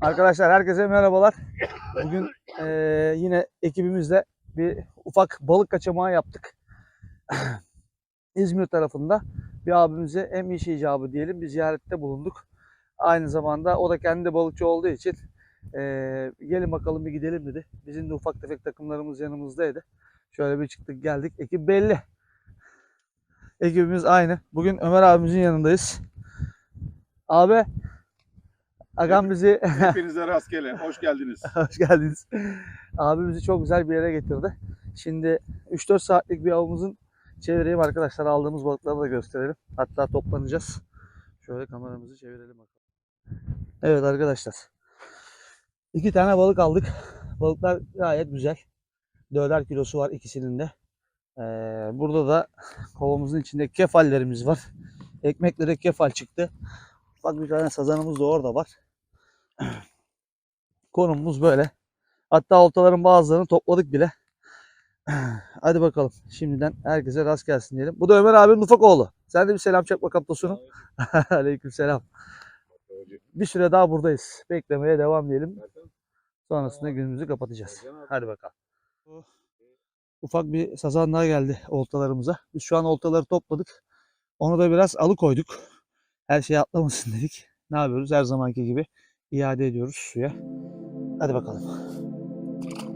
Arkadaşlar herkese merhabalar. Bugün eee, yine ekibimizle bir ufak balık kaçamağı yaptık. İzmir tarafında bir abimize hem iş icabı diyelim bir ziyarette bulunduk. Aynı zamanda o da kendi balıkçı olduğu için eee, gelin bakalım bir gidelim dedi. Bizim de ufak tefek takımlarımız yanımızdaydı. Şöyle bir çıktık geldik. Ekip belli. Ekibimiz aynı. Bugün Ömer abimizin yanındayız. Abi Agam bizi Hepinize rastgele. Hoş geldiniz. Hoş geldiniz. Abi bizi çok güzel bir yere getirdi. Şimdi 3-4 saatlik bir avımızın çevireyim arkadaşlar. Aldığımız balıkları da gösterelim. Hatta toplanacağız. Şöyle kameramızı çevirelim bakalım. Evet arkadaşlar. İki tane balık aldık. Balıklar gayet güzel. Döler kilosu var ikisinin de. Ee, burada da kovamızın içinde kefallerimiz var. Ekmeklere kefal çıktı. Bak bir tane sazanımız da orada var. Konumumuz böyle. Hatta oltaların bazılarını topladık bile. Hadi bakalım. Şimdiden herkese rast gelsin diyelim. Bu da Ömer abinin ufak oğlu. Sen de bir selam çak bakalım Tosun'um. Aleyküm selam. Bir süre daha buradayız. Beklemeye devam diyelim. Sonrasında günümüzü kapatacağız. Hadi bakalım. Ufak bir sazan daha geldi oltalarımıza. Biz şu an oltaları topladık. Onu da biraz alıkoyduk. Her şey atlamasın dedik. Ne yapıyoruz? Her zamanki gibi iade ediyoruz suya. Hadi bakalım.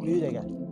Büyü de gel.